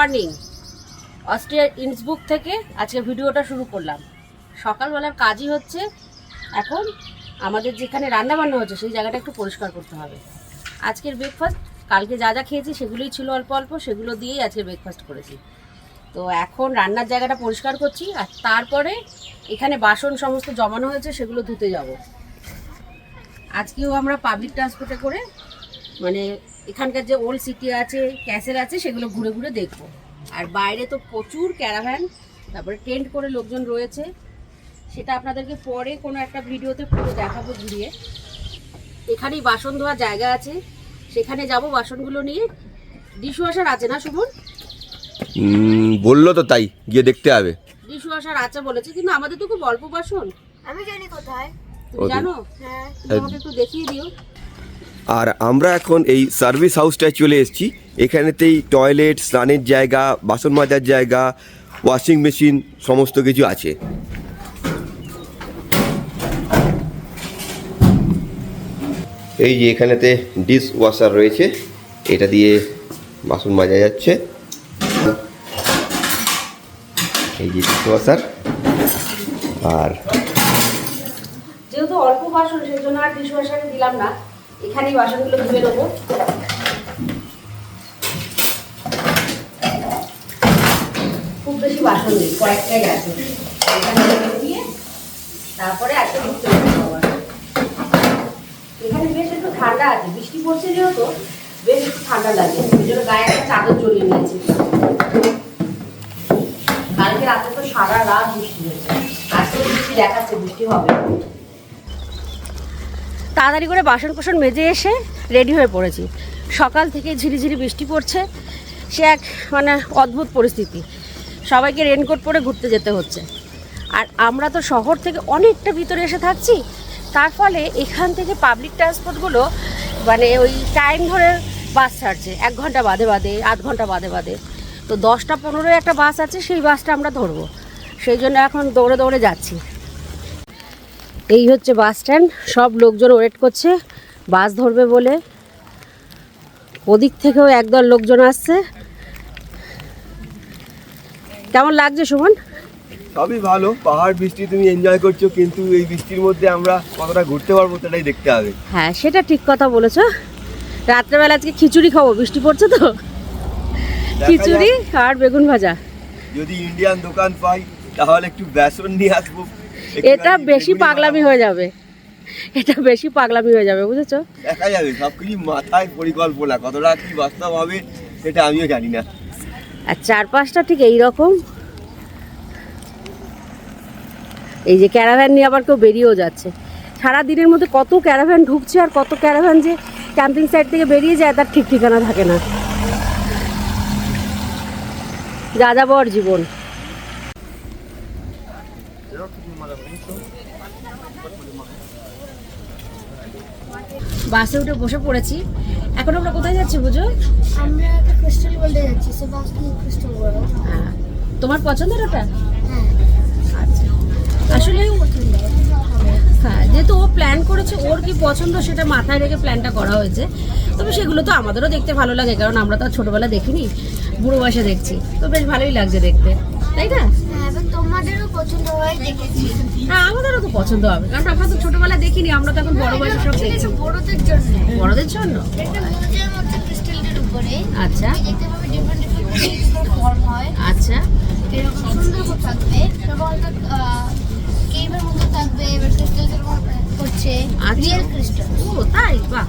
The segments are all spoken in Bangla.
মর্নিং অস্ট্রিয়ার ইন্সবুক থেকে আজকে ভিডিওটা শুরু করলাম। সকালবেলার কাজই হচ্ছে, এখন আমাদের যেখানে রান্না বান্না হচ্ছে, সেই জায়গাটা একটু পরিষ্কার করতে হবে। আজকের ব্রেকফাস্ট কালকে যা যা খেয়েছি, সেগুলোই ছিল অল্প অল্প, সেগুলো দিয়েই আজকে ব্রেকফাস্ট করেছি। তো এখন রান্নার জায়গাটা পরিষ্কার করছি, আর তারপরে এখানে বাসন সমস্ত জমানো হয়েছে, সেগুলো ধুতে যাব। আজকেও আমরা পাবলিক ট্রান্সপোর্টে করে মানে এখানকার যে ওল্ড সিটি আছে ক্যাসেল আছে সেগুলো ঘুরে ঘুরে দেখব। আর বাইরে তো প্রচুর ক্যারাভ্যান তারপরে টেন্ট করে লোকজন রয়েছে। সেটা আপনাদেরকে পরে কোনো একটা ভিডিওতে পুরো দেখাবো ঘুরিয়ে। এখানেই বাসন ধোয়ার জায়গা আছে। সেখানে যাব বাসনগুলো নিয়ে। ডিশওয়াশার আছে না সুমন বলল তো তাই গিয়ে দেখতে হবে। ডিশওয়াশার আছে বলেছে কিন্তু আমাদের তো খুব অল্প বাসন। আমি জানি কোথায়। তুমি জানো? হ্যাঁ। তুমি আমাকে একটু দেখিয়ে দিও। আর আমরা এখন এই সার্ভিস হাউসটায় চলে এসেছি। এখানেতেই টয়লেট স্নানের জায়গা, বাসন মাজার জায়গা ওয়াশিং মেশিন সমস্ত কিছু আছে। এই যে এখানেতে ডিশ ওয়াশার রয়েছে, এটা দিয়ে বাসন মাজা যাচ্ছে। এই যে ডিশ ওয়াশার আর যেহেতু অল্প বাসন সেই জন্য আর ডিশওয়াশারে দিলাম না। এখানেই বাসনগুলো ধুয়ে নেব। খুব বেশি বাসন নেই কয়েকটাই আছে তারপরে একটা ধুতে। এখানে বেশ একটু ঠান্ডা আছে, বৃষ্টি পড়ছে যেহেতু, বেশ একটু ঠান্ডা লাগে। ওই জন্য গায়ে একটা চাদর জড়িয়ে নিয়েছি। কালকে রাতে তো সারা রাত বৃষ্টি হয়েছে। আজকে বৃষ্টি দেখাচ্ছে, বৃষ্টি হবে। তাড়াতাড়ি করে বাসন কোসন মেজে এসে রেডি হয়ে পড়েছি। সকাল থেকে ঝিরিঝিরি বৃষ্টি পড়ছে। সে এক মানে অদ্ভুত পরিস্থিতি। সবাইকে রেনকোট পরে ঘুরতে যেতে হচ্ছে। আর আমরা তো শহর থেকে অনেকটা ভিতরে এসে থাকছি। তার ফলে এখান থেকে পাবলিক ট্রান্সপোর্টগুলো মানে ওই টাইম ধরে বাস ছাড়ছে। এক ঘণ্টা বাদে বাদে, আধ ঘণ্টা বাদে বাদে। তো দশটা পনেরো একটা বাস আছে, সেই বাসটা আমরা ধরবো। সেই জন্য এখন দৌড়ে দৌড়ে যাচ্ছি। এই হচ্ছে বাস স্ট্যান্ড। সব লোকজন ওয়েট করছে বাস ধরবে বলে। ওদিক থেকেও একদল লোকজন আসছে। কেমন লাগছে সুমন? সবই ভালো পাহাড় বৃষ্টি তুমি এনজয় করছ কিন্তু এই বৃষ্টির মধ্যে আমরা কতটা ঘুরতে পারব সেটাই দেখতে হবে। হ্যাঁ সেটা ঠিক কথা বলেছ। রাত্রেবেলা আজকে খিচুড়ি খাব বৃষ্টি পড়ছে তো। খিচুড়ি আর বেগুন ভাজা। যদি ইন্ডিয়ান দোকান পাই তাহলে একটু বেসন নিয়ে আসব। এটা বেশি পাগলামি হয়ে যাবে। এটা বেশি পাগলামি হয়ে যাবে বুঝেছ? দেখা যাবে সবকিছু মাথায় পরিকল্পনা কতটা কি বাস্তব হবে সেটা আমিও জানি না। আর চারপাশটা ঠিক এই রকম এই যে ক্যারাভ্যান নিয়ে আবার কেউ বেরিয়েও যাচ্ছে। সারা দিনের মধ্যে কত ক্যারাভ্যান ঢুকছে আর কত ক্যারাভ্যান যে ক্যাম্পিং সাইট থেকে বেরিয়ে যায় তার ঠিক ঠিকানা থাকে না। যা যাবর জীবন। বাসে উঠে বসে পড়েছি। এখন আমরা কোথায় যাচ্ছি বুঝো? আমরা একটা ক্রিস্টাল ওয়ার্ল্ডে যাচ্ছি সে বাস কি ক্রিস্টাল ওয়ার্ল্ড হ্যাঁ। তোমার পছন্দের ওটা? হ্যাঁ। আচ্ছা। আসলে হ্যাঁ যেহেতু ও প্ল্যান করেছে ওর কি পছন্দ সেটা মাথায় রেখে প্ল্যানটা করা হয়েছে। তবে সেগুলো তো আমাদেরও দেখতে ভালো লাগে কারণ আমরা তো আর ছোটোবেলা দেখিনি বুড়ো বয়সে দেখছি। তো বেশ ভালোই লাগছে দেখতে। তাই না? তোমাদেরও পছন্দ হয় দেখেছি। হ্যাঁ আমাদেরও তো পছন্দ হবে। কারণ আমরা তো ছোটোবেলা দেখিনি আমরা তো এখন বড় বয়সে সব দেখছি। বড়দের জন্য। বড়দের জন্য? একটা মিউজিয়াম আছে ক্রিস্টালটার উপরে। আচ্ছা। দেখতে পাবে ডিফারেন্ট ডিফারেন্ট ফর্ম হয়। আচ্ছা। এরকম সুন্দর করে থাকবে। একটা কেভের মতো থাকবে এবার ক্রিস্টালের করছে। আচ্ছা। রিয়েল ক্রিস্টাল ও তাই? বাহ।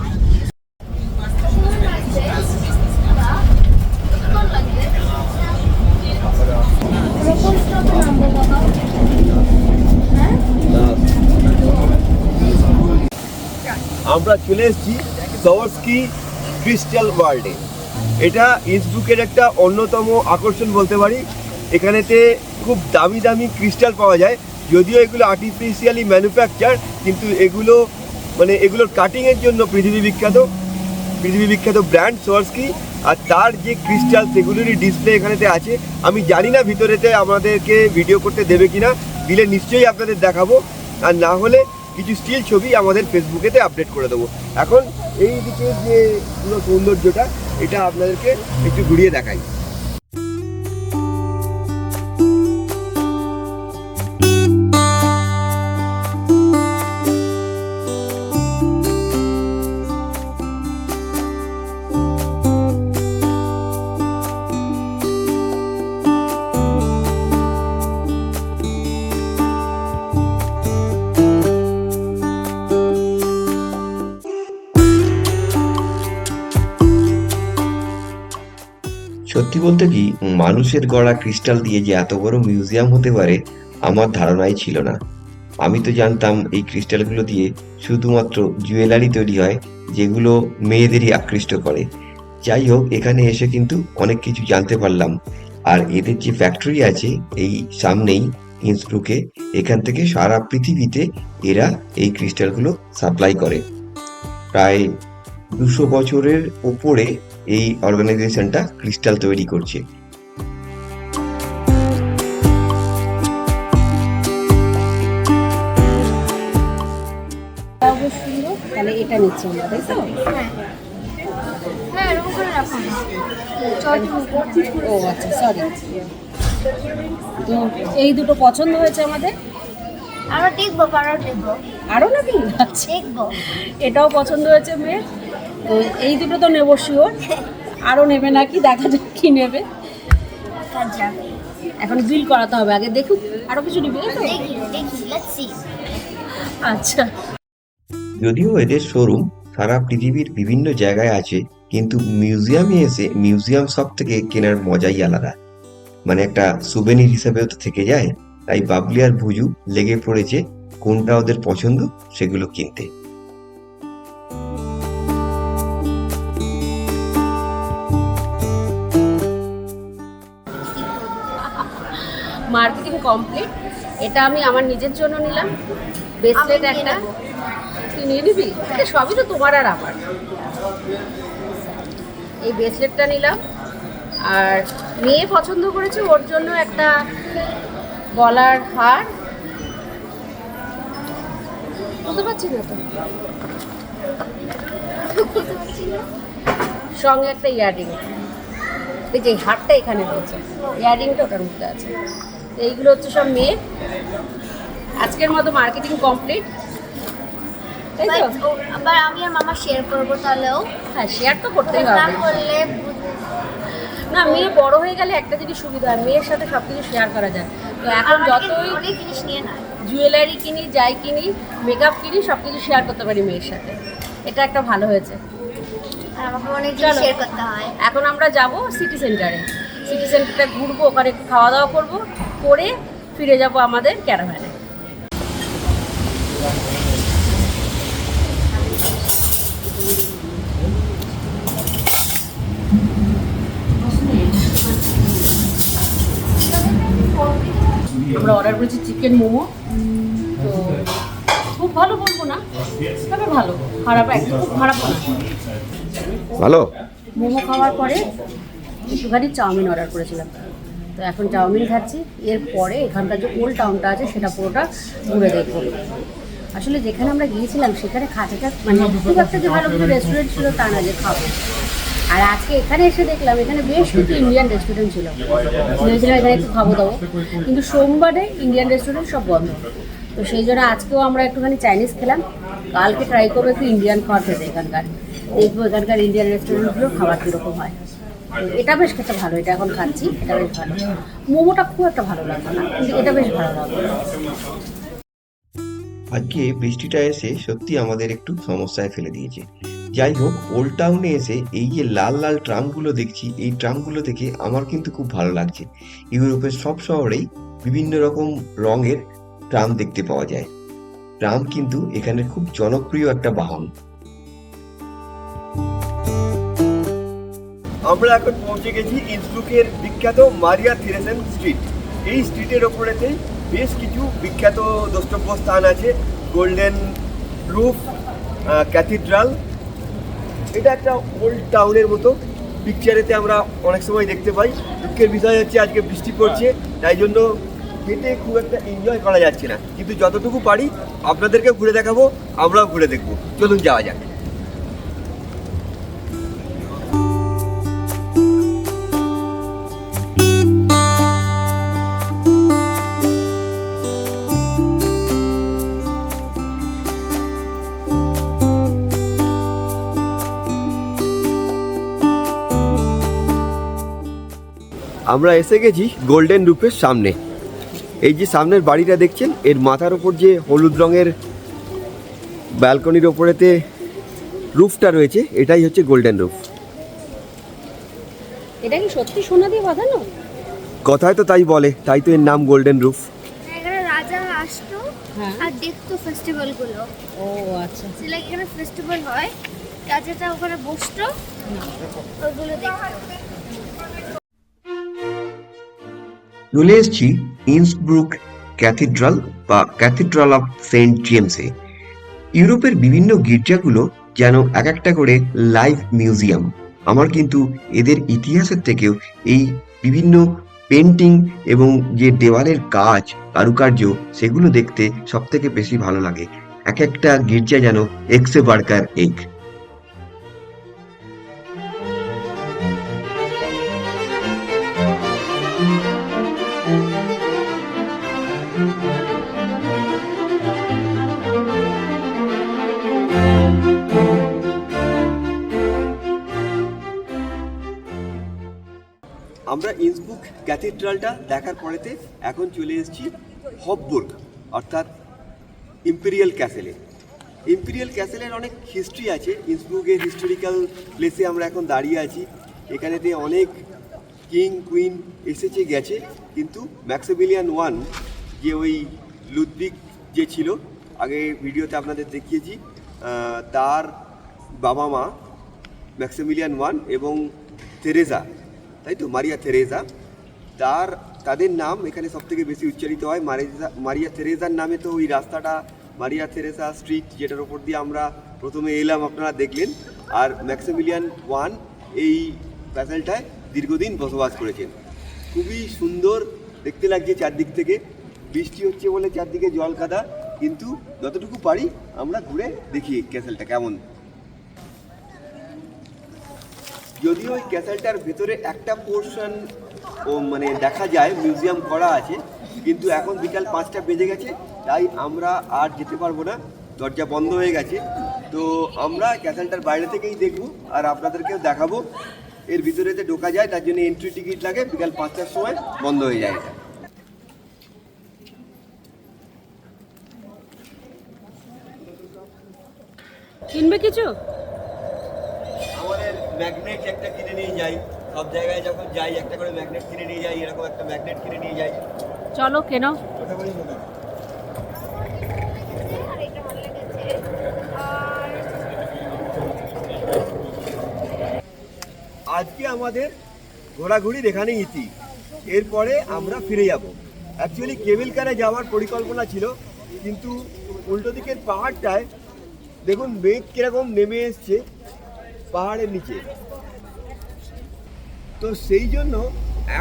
আমরা চলে এসেছি সওয়ার্সকি ক্রিস্টাল ওয়ার্ল্ডে এটা ইন্সবুকের একটা অন্যতম আকর্ষণ বলতে পারি। এখানেতে খুব দামি দামি ক্রিস্টাল পাওয়া যায়। যদিও এগুলো আর্টিফিশিয়ালি ম্যানুফ্যাকচার কিন্তু এগুলো মানে এগুলোর কাটিংয়ের জন্য পৃথিবী বিখ্যাত। পৃথিবী বিখ্যাত ব্র্যান্ড সোয়ার্সকি আর তার যে ক্রিস্টাল সেগুলোরই ডিসপ্লে এখানেতে আছে। আমি জানি না ভিতরেতে আমাদেরকে ভিডিও করতে দেবে কিনা। দিলে নিশ্চয়ই আপনাদের দেখাবো। আর না হলে কিছু স্টিল ছবি আমাদের ফেসবুকেতে আপডেট করে দেবো। এখন এই দিকে যে পুরো সৌন্দর্যটা, এটা আপনাদেরকে একটু ঘুরিয়ে দেখাই। সত্যি বলতে কি, মানুষের গড়া ক্রিস্টাল দিয়ে যে এত বড় মিউজিয়াম হতে পারে, আমার ধারণাই ছিল না। আমি তো জানতাম এই ক্রিস্টালগুলো দিয়ে শুধুমাত্র জুয়েলারি তৈরি হয়, যেগুলো মেয়েদেরই আকৃষ্ট করে। যাই হোক, এখানে এসে কিন্তু অনেক কিছু জানতে পারলাম। আর এদের যে ফ্যাক্টরি আছে, এই সামনেই ইন্সব্রুকে এখান থেকে সারা পৃথিবীতে এরা এই ক্রিস্টালগুলো সাপ্লাই করে। প্রায় দুশো বছরের উপরে এই অর্গানাইজেশনটা ক্রিস্টাল তৈরি করছে। তাহলে এটা নিচ্ছি আমরা তাই তো? হ্যাঁ হ্যাঁ ও আচ্ছা সরি তো এই দুটো পছন্দ হয়েছে আমাদের? আমরা দেখব পাড়াও দেখব। আরও নাকি? দেখব। এটাও পছন্দ হয়েছে মেয়ের? তো এই দুটো তো নেব শিওর আরও নেবে নাকি? দেখা যাক কি নেবে। এখন বিল করাতে হবে আগে। দেখুক আরও কিছু নিবে তাই তো? দেখি দেখি লেটস সি আচ্ছা। যদিও এদের শোরুম সারা পৃথিবীর বিভিন্ন জায়গায় আছে কিন্তু মিউজিয়ামে এসে মিউজিয়াম সব থেকে কেনার মজাই আলাদা। মানে একটা সুবেনির হিসাবেও তো থেকে যায়। তাই বাবলি আর ভুজু লেগে পড়েছে কোনটা ওদের পছন্দ সেগুলো কিনতে। মার্কেটিং কমপ্লিট এটা আমি আমার নিজের জন্য নিলাম। ব্রেসলেট একটা। তুই নিয়ে নিবি? এটা সবই তো তোমার আর আমার। এই ব্রেসলেটটা নিলাম। আর মেয়ে পছন্দ করেছে ওর জন্য একটা গলার হার। বুঝতে পারছি না তো? সঙ্গে একটা ইয়াররিং। এই যে হারটা এখানে রয়েছে। ইয়াররিংটা ওটার মধ্যে আছে। এইগুলো হচ্ছে সব মেয়ে। আজকের মতো মার্কেটিং কমপ্লিট তাই তো? আবার আমি আর মামা শেয়ার করব তাহলেও। হ্যাঁ শেয়ার তো করতেই না হবে। করলে না মেয়ে বড় হয়ে গেলে একটা জিনিস সুবিধা হয় মেয়ের সাথে সব কিছু শেয়ার করা যায়। তো এখন যতই জিনিস নিয়ে না। জুয়েলারি কিনি যাই কিনি মেকআপ কিনি সব কিছু শেয়ার করতে পারি মেয়ের সাথে। এটা একটা ভালো হয়েছে। হয়। এখন আমরা যাব সিটি সেন্টারে সিটি সেন্টারটা ঘুরবো ওখানে একটু খাওয়া দাওয়া করব। করে ফিরে যাব আমাদের ক্যারাভ্যানে। আমরা অর্ডার করেছি চিকেন মোমো। তো খুব ভালো বলব না তবে ভালো। খারাপ একদম খুব খারাপ না ভালো? মোমো খাওয়ার পরে একটুখানি চাউমিন অর্ডার করেছিলাম। তো এখন চাউমিন খাচ্ছি। এরপরে এখানকার যে ওল্ড টাউনটা আছে, সেটা পুরোটা ঘুরে দেখব। আসলে যেখানে আমরা গিয়েছিলাম, সেখানে খাঁচাটা মানে খুব একটা যে ভালো কোনো রেস্টুরেন্ট ছিল তা না যে খাব। আর আজকে এখানে এসে দেখলাম, এখানে বেশ কিছু ইন্ডিয়ান রেস্টুরেন্ট ছিল। ভেবেছিলাম এখানে একটু খাব দাবো কিন্তু সোমবারে ইন্ডিয়ান রেস্টুরেন্ট সব বন্ধ। তো সেই জন্য আজকেও আমরা একটুখানি চাইনিজ খেলাম। কালকে ট্রাই করব একটু ইন্ডিয়ান খাওয়ার খেতে এখানকার। দেখব এখানকার ইন্ডিয়ান রেস্টুরেন্টগুলো খাবার কীরকম হয়। এটা বেশ খেতে ভালো, এটা এখন খাচ্ছি, এটা বেশ ভালো। মোমোটা খুব একটা ভালো লাগল না, কিন্তু এটা বেশ ভালো লাগল আজকে বৃষ্টিটা এসে সত্যি আমাদের একটু সমস্যায় ফেলে দিয়েছে। যাই হোক ওল্ড টাউনে এসে এই যে লাল লাল ট্রামগুলো দেখছি, এই ট্রামগুলো দেখে আমার কিন্তু খুব ভালো লাগছে। ইউরোপের সব শহরেই বিভিন্ন রকম রঙের ট্রাম দেখতে পাওয়া যায়। ট্রাম কিন্তু এখানে খুব জনপ্রিয় একটা বাহন। আমরা এখন পৌঁছে গেছি ইন্সব্রুকের বিখ্যাত মারিয়া থিরেসেন স্ট্রিট। এই স্ট্রিটের ওপরেতে বেশ কিছু বিখ্যাত দ্রষ্টব্য স্থান আছে। Golden roof cathedral. এটা একটা ওল্ড টাউনের মতো। পিকচারেতে আমরা অনেক সময় দেখতে পাই। দুঃখের বিষয় হচ্ছে আজকে বৃষ্টি পড়ছে, তাই জন্য হেঁটে খুব একটা এনজয় করা যাচ্ছে না। কিন্তু যতটুকু পারি আপনাদেরকে ঘুরে দেখাবো, আমরাও ঘুরে দেখব। চলুন যাওয়া যাক। আমরা এসে গেছি গোল্ডেন রুপের সামনে। এই যে সামনের বাড়িটা দেখছেন এর মাথার ওপর যে হলুদ রঙের ব্যালকনির ওপরেতে রুফটা রয়েছে এটাই হচ্ছে গোল্ডেন রুফ এটা কি সত্যি সোনা দিয়ে বাঁধানো? কথায় তো তাই বলে তাই তো এর নাম গোল্ডেন রুফ এখানে রাজা আসতো হ্যাঁ। আর দেখতো ফেস্টিভ্যালগুলো ও আচ্ছা। এখানে ফেস্টিভ্যাল হয় রাজাটা ওখানে বসতো ওগুলো দেখতো। চলে এসেছি ইন্সব্রুক ক্যাথিড্রাল বা ক্যাথিড্রাল অফ সেন্ট জেমসে ইউরোপের বিভিন্ন গির্জাগুলো যেন এক একটা করে লাইভ মিউজিয়াম। আমার কিন্তু এদের ইতিহাসের থেকেও এই বিভিন্ন পেন্টিং এবং যে দেওয়ালের কাজ, কারুকার্য, সেগুলো দেখতে সব থেকে বেশি ভালো লাগে। এক একটা গির্জা যেন এক্সে বার্কার এগ আমরা ইন্সবুক ক্যাথিড্রালটা দেখার পরেতে এখন চলে এসেছি হববুর্গ, অর্থাৎ ইম্পেরিয়াল ক্যাসেলে। ইম্পেরিয়াল ক্যাসেলের অনেক হিস্ট্রি আছে। ইন্সবুকের হিস্টোরিক্যাল প্লেসে আমরা এখন দাঁড়িয়ে আছি। এখানেতে অনেক কিং, কুইন এসেছে, গেছে। কিন্তু ম্যাক্সিমিলিয়ান ওয়ান, যে ওই লুদ্বিক যে ছিল, আগে ভিডিওতে আপনাদের দেখিয়েছি তার বাবা মা ম্যাক্সিমিলিয়ান ওয়ান এবং থেরেজা তাই তো? মারিয়া থেরেজা। তার, তাদের নাম এখানে সব থেকে বেশি উচ্চারিত হয়। মারিয়া মারিয়া থেরেজার নামে তো ওই রাস্তাটা, মারিয়া থেরেসা স্ট্রিট যেটার ওপর দিয়ে আমরা প্রথমে এলাম, আপনারা দেখলেন। আর ম্যাক্সিমিলিয়ান ওয়ান এই প্যাসেলটায় দীর্ঘদিন বসবাস করেছেন। খুবই সুন্দর দেখতে লাগছে চারদিক থেকে। বৃষ্টি হচ্ছে বলে চারদিকে জল কাদা। কিন্তু যতটুকু পারি আমরা ঘুরে দেখি ক্যাসেলটা কেমন। যদিও ওই ক্যাসেলটার ভেতরে একটা পোর্শন ও মানে দেখা যায় মিউজিয়াম করা আছে, কিন্তু এখন বিকাল পাঁচটা বেজে গেছে, তাই আমরা আর যেতে পারব না, দরজা বন্ধ হয়ে গেছে। তো আমরা ক্যাসেলটার বাইরে থেকেই দেখব, আর আপনাদেরকেও দেখাবো, এর ভিতরেতে ঢোকা যায়, তার জন্য এন্ট্রি টিকিট লাগে, বিকাল পাঁচটার সময় বন্ধ হয়ে যায়। এটা কিনবে কিছু? ম্যাগনেট একটা কিনে নিয়ে যাই। সব জায়গায় যখন যাই একটা করে ম্যাগনেট কিনে নিয়ে যাই এরকম একটা ম্যাগনেট কিনে নিয়ে যাই। চলো কেন। ওটা আজকে আমাদের ঘোরাঘুরির এখানে ইতি। এরপরে আমরা ফিরে যাব। অ্যাকচুয়ালি কেবিল কারে যাওয়ার পরিকল্পনা ছিল কিন্তু উল্টো দিকের পাহাড়টায় দেখুন মেঘ কীরকম নেমে এসছে। পাহাড়ের নিচে। তো সেই জন্য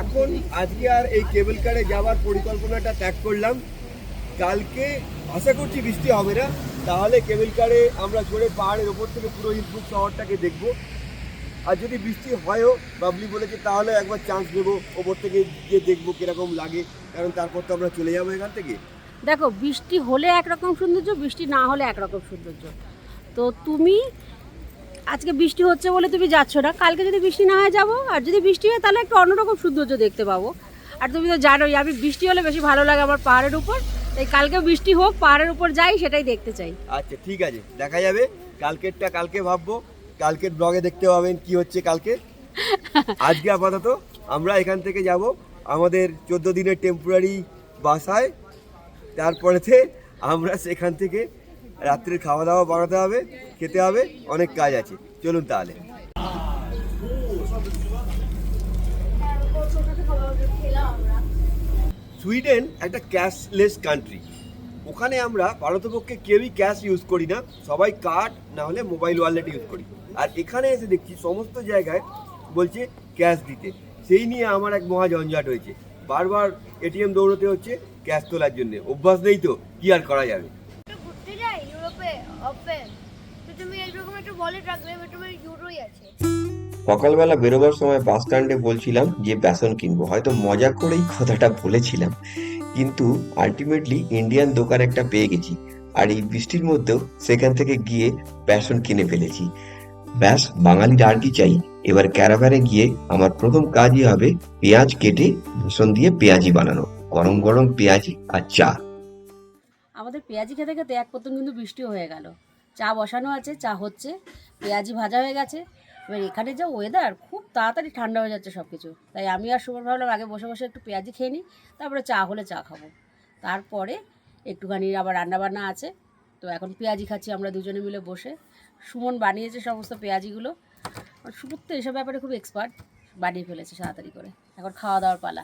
এখন আজকে আর এই কেবল কারে যাওয়ার পরিকল্পনাটা ত্যাগ করলাম। কালকে আশা করছি বৃষ্টি হবে না, তাহলে কেবল কারে আমরা চড়ে পাহাড়ের ওপর থেকে পুরো ইনপুট শহরটাকে দেখব। আর যদি বৃষ্টি হয়ও, বাবলি বলেছে, তাহলে একবার চান্স নেব, ওপর থেকে গিয়ে দেখব কীরকম লাগে, কারণ তারপর তো আমরা চলে যাব এখান থেকে। দেখো, বৃষ্টি হলে একরকম সৌন্দর্য, বৃষ্টি না হলে একরকম সৌন্দর্য। তো তুমি আজকে বৃষ্টি হচ্ছে বলে তুমি যাচ্ছ না। কালকে যদি বৃষ্টি না হয় যাব, আর যদি বৃষ্টি হয় তাহলে একটু অন্যরকম সৌন্দর্য দেখতে পাবো। আর তুমি তো জানোই, আমি বৃষ্টি হলে বেশি ভালো লাগে আমার পাহাড়ের উপর। তাই কালকে বৃষ্টি হোক, পাহাড়ের উপর যাই, সেটাই দেখতে চাই। আচ্ছা ঠিক আছে। দেখা যাবে। কালকেরটা কালকে ভাববো। কালকের ব্লগে দেখতে পাবেন কি হচ্ছে কালকে। আজকে আপাতত আমরা এখান থেকে যাব আমাদের চোদ্দ দিনের টেম্পোরারি বাসায়। তারপরেতে আমরা সেখান থেকে রাত্রির খাওয়া দাওয়া বানাতে হবে, খেতে হবে, অনেক কাজ আছে। চলুন তাহলে। সুইডেন একটা ক্যাশলেস কান্ট্রি। ওখানে আমরা ভারতপক্ষে কেউই ক্যাশ ইউজ করি না, সবাই কার্ড, না হলে মোবাইল ওয়ালেট ইউজ করি। আর এখানে এসে দেখছি সমস্ত জায়গায় বলছে ক্যাশ দিতে। সেই নিয়ে আমার এক মহা ঝঞ্ঝাট হয়েছে। বারবার এটিএম দৌড়তে হচ্ছে, ক্যাশ তোলার জন্য। অভ্যাস নেই তো, কি আর করা যাবে? সকালবেলা বেরোবার সময় বাস স্ট্যান্ডে বলছিলাম যে বেসন কিনবো। হয়তো মজা করেই কথাটা বলেছিলাম। কিন্তু আলটিমেটলি ইন্ডিয়ান দোকান একটা পেয়ে গেছি। আর এই বৃষ্টির মধ্যেও সেখান থেকে গিয়ে বেসন কিনে ফেলেছি। ব্যাস, বাঙালির আর কি চাই? এবার ক্যারাভ্যানে গিয়ে আমার প্রথম কাজই হবে পেঁয়াজ কেটে, বেসন দিয়ে পেঁয়াজি বানানো। গরম গরম পেঁয়াজি আর চা। আমাদের পেঁয়াজি খেতে খেতে এক প্রথম কিন্তু বৃষ্টিও হয়ে গেল। চা বসানো আছে, চা হচ্ছে, পেঁয়াজি ভাজা হয়ে গেছে। এবার এখানে যা ওয়েদার খুব তাড়াতাড়ি ঠান্ডা হয়ে যাচ্ছে সব কিছু তাই আমি আর সুমন ভাবলাম আগে বসে বসে একটু পেঁয়াজি খেয়ে নিই, তারপরে চা হলে চা খাব। তারপরে একটুখানি আবার রান্নাবান্না আছে, তো এখন পেঁয়াজি খাচ্ছি আমরা দুজনে মিলে বসে। সুমন বানিয়েছে সমস্ত পেঁয়াজিগুলো। সুমন তো এসব ব্যাপারে খুব এক্সপার্ট বানিয়ে ফেলেছে তাড়াতাড়ি করে। এখন খাওয়া দাওয়ার পালা।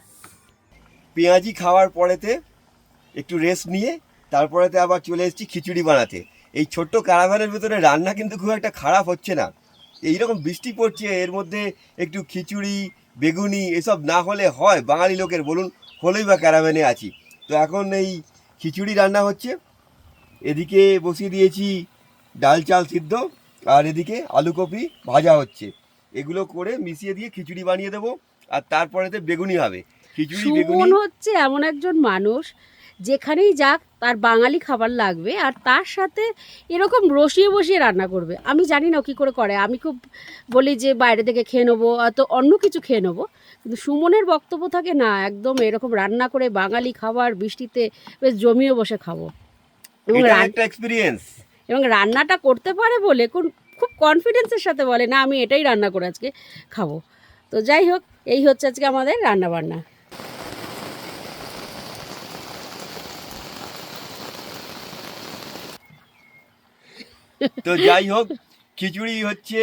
পেঁয়াজি খাওয়ার পরেতে একটু রেস্ট নিয়ে তারপরেতে আবার চলে এসেছি খিচুড়ি বানাতে। এই ছোট্ট কারাভানের ভেতরে রান্না কিন্তু খুব একটা খারাপ হচ্ছে না। এইরকম বৃষ্টি পড়ছে, এর মধ্যে একটু খিচুড়ি, বেগুনি এসব না হলে হয়, বাঙালি লোকের বলুন, হলেই বা ক্যারাভ্যানে আছি। তো এখন এই খিচুড়ি রান্না হচ্ছে। এদিকে বসিয়ে দিয়েছি ডাল চাল সিদ্ধ, আর এদিকে আলু কপি ভাজা হচ্ছে। এগুলো করে মিশিয়ে দিয়ে খিচুড়ি বানিয়ে দেবো, আর তারপরেতে বেগুনি হবে। খিচুড়ি, বেগুনি হচ্ছে এমন একজন মানুষ যেখানেই যাক তার বাঙালি খাবার লাগবে আর তার সাথে এরকম রসিয়ে বসিয়ে রান্না করবে। আমি জানি না কী করে করে। আমি খুব বলি যে বাইরে থেকে খেয়ে নেব তো অন্য কিছু খেয়ে নেব। কিন্তু সুমনের বক্তব্য থাকে না একদম এরকম রান্না করে বাঙালি খাবার বৃষ্টিতে বেশ জমিয়ে বসে খাব। এবং এক্সপিরিয়েন্স এবং রান্নাটা করতে পারে বলে কোন খুব কনফিডেন্সের সাথে বলে না আমি এটাই রান্না করে আজকে খাব। তো যাই হোক এই হচ্ছে আজকে আমাদের রান্না তো যাই হোক, খিচুড়ি হচ্ছে,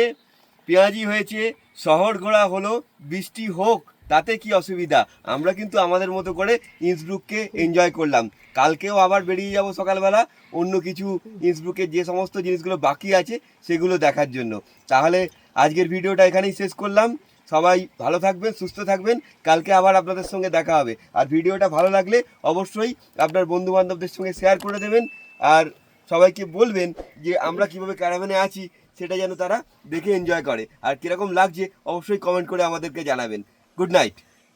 পেঁয়াজি হয়েছে, শহর ঘোড়া হলো, বৃষ্টি হোক, তাতে কি অসুবিধা? আমরা কিন্তু আমাদের মতো করে ইন্সব্রুককে এনজয় করলাম। কালকেও আবার বেরিয়ে যাব সকালবেলা, অন্য কিছু ইন্সব্রুকের যে সমস্ত জিনিসগুলো বাকি আছে, সেগুলো দেখার জন্য। তাহলে আজকের ভিডিওটা এখানেই শেষ করলাম। সবাই ভালো থাকবেন, সুস্থ থাকবেন। কালকে আবার আপনাদের সঙ্গে দেখা হবে। আর ভিডিওটা ভালো লাগলে অবশ্যই আপনার বন্ধু বান্ধবদের সঙ্গে শেয়ার করে দেবেন। আর সবাইকে বলবেন যে আমরা কীভাবে ক্যারাভ্যানে আছি, সেটা যেন তারা দেখে এনজয় করে। আর কীরকম লাগছে, অবশ্যই কমেন্ট করে আমাদেরকে জানাবেন। Good night